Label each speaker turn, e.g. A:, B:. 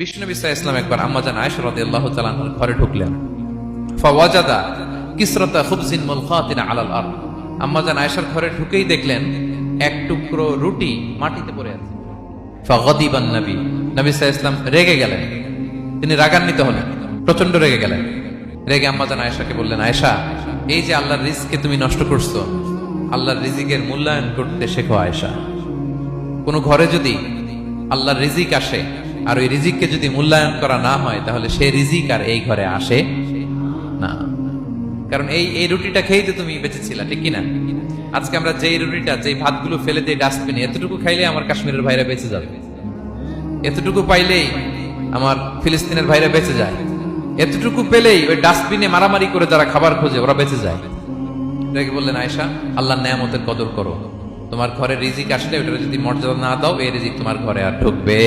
A: বিষ্ণুনবী আলাইহি ইসলাম একবার আম্মাজান আয়েশা রাদিয়াল্লাহু তাআলা আনহার ঘরে ঢুকলেন। ফাওয়াজাদা কিসরাতা খুবজিন মুলখাতিন আলাল আরদ। আম্মাজান আয়েশার ঘরে ঢুকেই দেখলেন এক টুকরো রুটি মাটিতে পড়ে আছে। ফাগাদিবান নবী নবী আলাইহি ইসলাম রেগে গেলেন। তিনি রাগান্বিত হলেন প্রচণ্ড রেগে গেলেন। রেগে আম্মাজান আয়েশাকে বললেন, আয়েশা, এই যে আল্লাহর রিজকে তুমি নষ্ট করছ, আল্লাহর রিজিকের মূল্যায়ন করতে শেখো আয়েশা। কোনো ঘরে যদি আল্লাহর রিজিক আসে আর ওই রিজিককে যদি মূল্যায়ন করা না হয়, তাহলে সে রিজিক আর এই ঘরে আসে না। কারণ এই এই রুটিটা খেয়েই তো তুমি বেঁচেছিলা, ঠিক কিনা? আজকে আমরা যেই রুটিটা, যেই ভাতগুলো ফেলে দিই ডাস্টবিনে, এতটুকু খাইলে আমার কাশ্মীরের ভাইরা বেঁচে যাবে। এতটুকু পাইলেই আমার ফিলিস্তিনের ভাইরা বেঁচে যায়। এতটুকু পেলেই ওই ডাস্টবিনে মারামারি করে যারা খাবার খোঁজে, ওরা বেঁচে যায়। রেগে বললেন আয়সা আল্লাহ নেয়ামতের কদর করো। তোমার ঘরে রিজিক আসলে ওটা যদি মর্যাদা না দাও, এই রিজিক তোমার ঘরে আর ঢুকবে